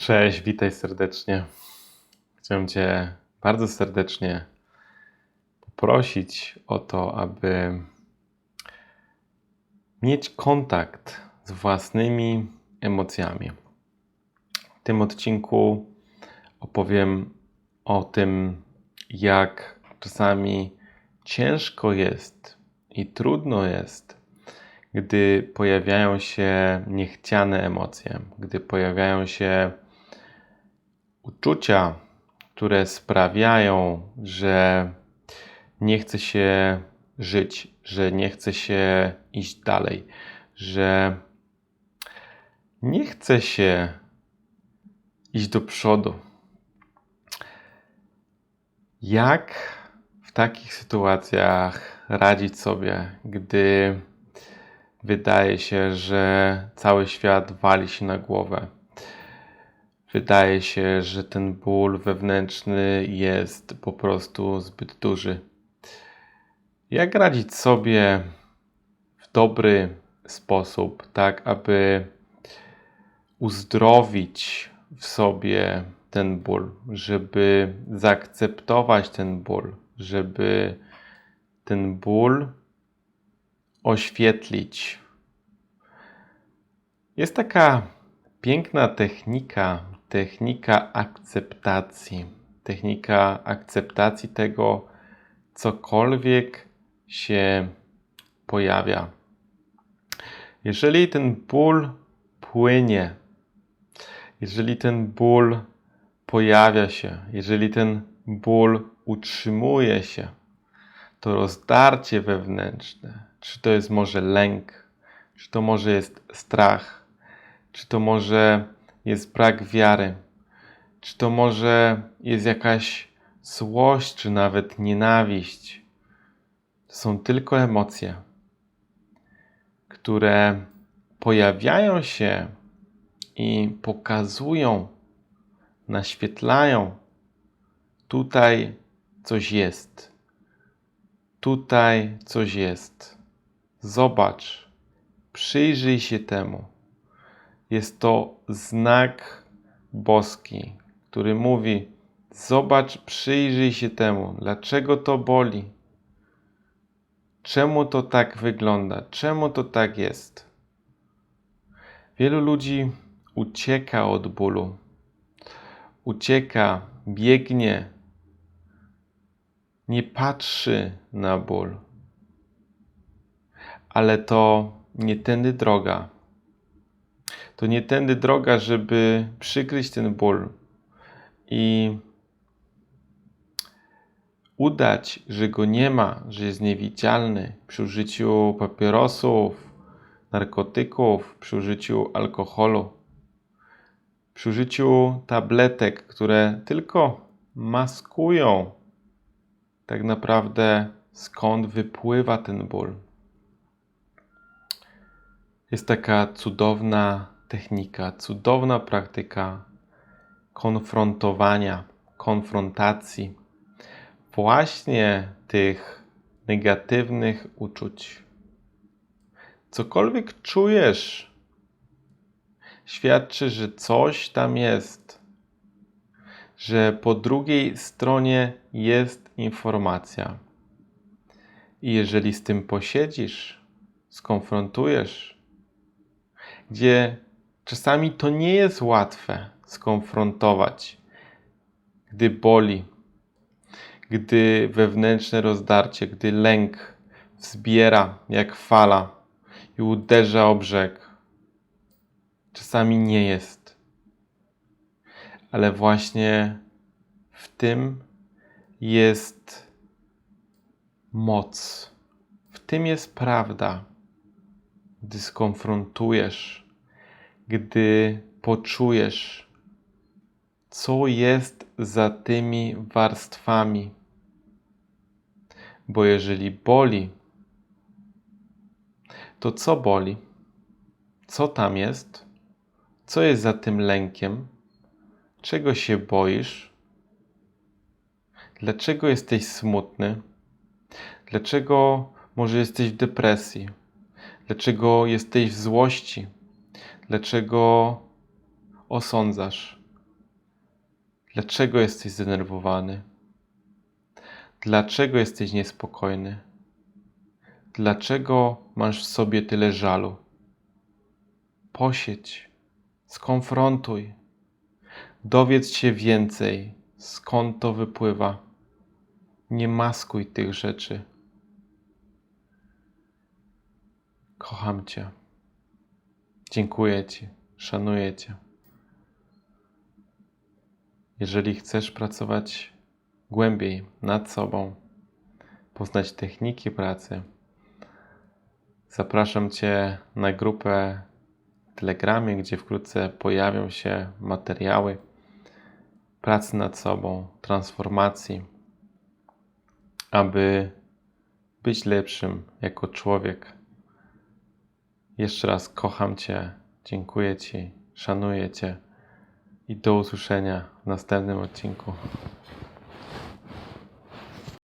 Cześć, witaj serdecznie. Chciałem Cię bardzo serdecznie poprosić o to, aby mieć kontakt z własnymi emocjami. W tym odcinku opowiem o tym, jak czasami ciężko jest i trudno jest, gdy pojawiają się niechciane emocje, gdy pojawiają się uczucia, które sprawiają, że nie chce się żyć, że nie chce się iść dalej, że nie chce się iść do przodu. Jak w takich sytuacjach radzić sobie, gdy wydaje się, że cały świat wali się na głowę? Wydaje się, że ten ból wewnętrzny jest po prostu zbyt duży. Jak radzić sobie w dobry sposób, tak aby uzdrowić w sobie ten ból, żeby zaakceptować ten ból, żeby ten ból oświetlić. Jest taka piękna technika, technika akceptacji. Technika akceptacji tego, cokolwiek się pojawia. Jeżeli ten ból płynie, jeżeli ten ból pojawia się, jeżeli ten ból utrzymuje się, to rozdarcie wewnętrzne, czy to jest może lęk, czy to może jest strach, czy to może jest brak wiary, czy to może jest jakaś złość, czy nawet nienawiść. To są tylko emocje, które pojawiają się i pokazują, naświetlają, tutaj coś jest. Tutaj coś jest. Zobacz, przyjrzyj się temu. Jest to znak boski, który mówi: Zobacz, przyjrzyj się temu, dlaczego to boli. Czemu to tak wygląda? Czemu to tak jest? Wielu ludzi ucieka od bólu, ucieka, biegnie, nie patrzy na ból. Ale to nie tędy droga. To nie tędy droga, żeby przykryć ten ból i udać, że go nie ma, że jest niewidzialny przy użyciu papierosów, narkotyków, przy użyciu alkoholu, przy użyciu tabletek, które tylko maskują tak naprawdę skąd wypływa ten ból. Jest taka cudowna technika, cudowna praktyka konfrontowania, konfrontacji właśnie tych negatywnych uczuć. Cokolwiek czujesz, świadczy, że coś tam jest, że po drugiej stronie jest informacja. I jeżeli z tym posiedzisz, skonfrontujesz, gdzie czasami to nie jest łatwe skonfrontować, gdy boli, gdy wewnętrzne rozdarcie, gdy lęk wzbiera jak fala i uderza o brzeg. Czasami nie jest. Ale właśnie w tym jest moc. W tym jest prawda. Gdy skonfrontujesz, gdy poczujesz, co jest za tymi warstwami bo jeżeli boli, to co boli? Co tam jest? Co jest za tym lękiem? Czego się boisz? Dlaczego jesteś smutny? Dlaczego może jesteś w depresji? Dlaczego jesteś w złości? Dlaczego osądzasz? Dlaczego jesteś zdenerwowany? Dlaczego jesteś niespokojny? Dlaczego masz w sobie tyle żalu? Posiedź, skonfrontuj, dowiedz się więcej, skąd to wypływa. Nie maskuj tych rzeczy. Kocham Cię. Dziękuję Ci, szanuję Cię. Jeżeli chcesz pracować głębiej nad sobą, poznać techniki pracy, zapraszam Cię na grupę w Telegramie, gdzie wkrótce pojawią się materiały pracy nad sobą, transformacji, aby być lepszym jako człowiek. Jeszcze raz kocham Cię, dziękuję Ci, szanuję Cię i do usłyszenia w następnym odcinku.